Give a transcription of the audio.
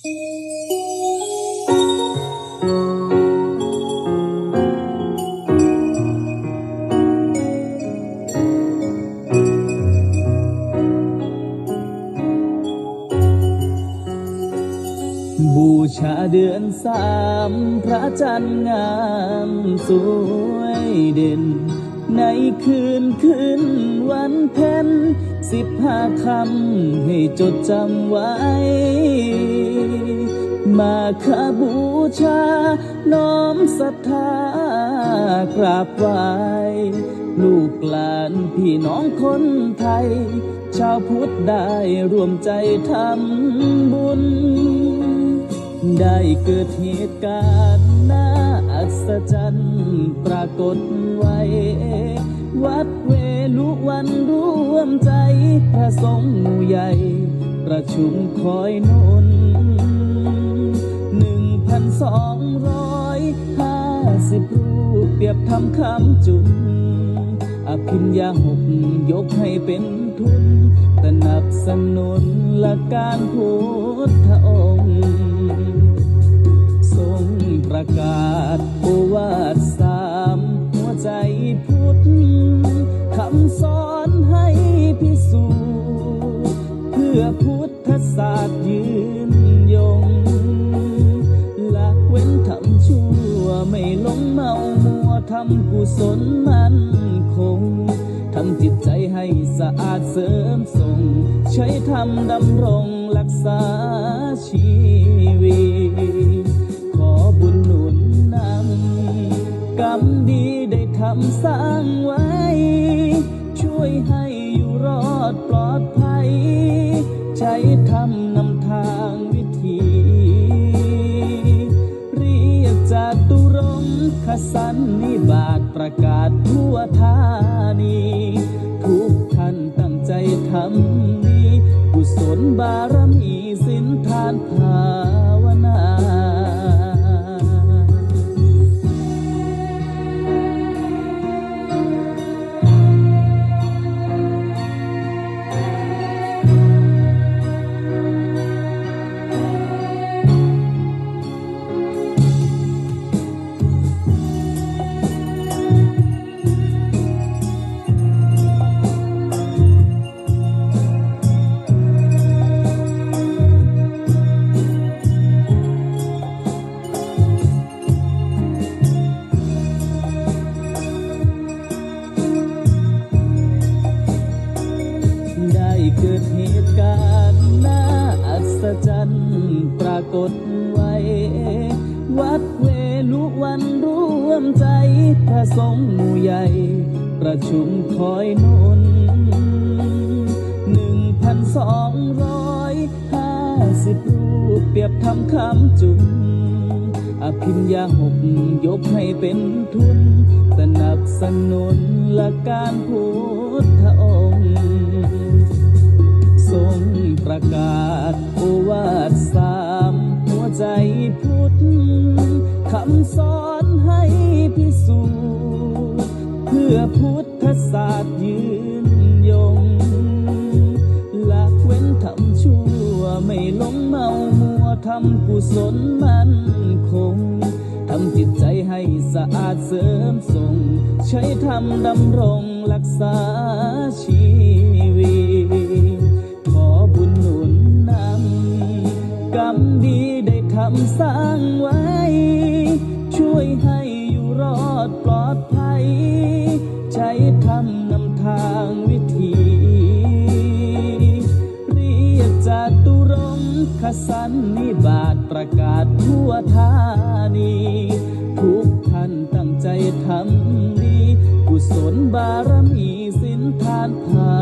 บูชาเดือนสาม พระจันทร์งามสวยเด่น ในคืนคืนวันเพ็ญสิบห้าคำให้จดจำไว้ มาคาบูชา น้อมศรัทธากราบไหว้ลูกหลานพี่น้องคนไทย ชาวพุทธได้รวมใจทำบุญ ได้เกิดเหตุการณ์น่าอั ศจรรย์ปรากฏไว้ วัดเวลุวันร่วมใจ พระสงฆ์หมู่ใหญ่ ประชุมคอยนุนหนึ่งพันสองร้อยห้าสิบรูปเปรียบทำคำจุนอภิญญาหกยกให้เป็นทุนสนับสนุนลัการพุทธองค์ทรง ประกาศโอวาทสามหัวใจพุทธคำสอนให้พิสูจน์เพื่อพุทธศาสตร์ยืนยงละเว้นทำชั่วไม่ลงเมามัวทำกุศลมันคงทำจิตใจให้สะอาดเสริมส่ง ใช้ธรรมดำรงรักษาชีวิต สร้างไว้ ช่วยให้อยู่รอดปลอดภัย ใช้ทำนำทางวิธี เรียกจาตุรงคสันนิบาตประกาศทั่วธานี ทุกท่านตั้งใจทำดีกุศลบารมีสิน ปรากฏไว้ วัดเวลุวันร่วมใจพระสงฆ์หมู่ใหญ่ ประชุมคอยนุนหนึ่งพันสองร้อยห้าสิบรูปเปรียบทำคำจุนอภิญญาหกยกให้เป็นทุน สนับสนุนหลักการพุทธองค์ ทรงประกาศ พื่อพุทธศาสตร์ยืนยงละเว้นทำชั่วไม่หลงเมามัวทำกุศลมันคงทำจิตใจให้สะอาดเสริมส่ง ใช้ธรรมดำรงรักษาชีวิต ขอบุญหนุนนำกรรมดีได้ทำสร้างไว้ ช่วยให้อยู่รอดปลอด ภัย ใช้ธรรมนำทางวิธี เรียกจาตุรงคสันนิบาตประกาศทั่วธานี ทุกท่านตั้งใจทำดี กุศลบารมีสินทานภา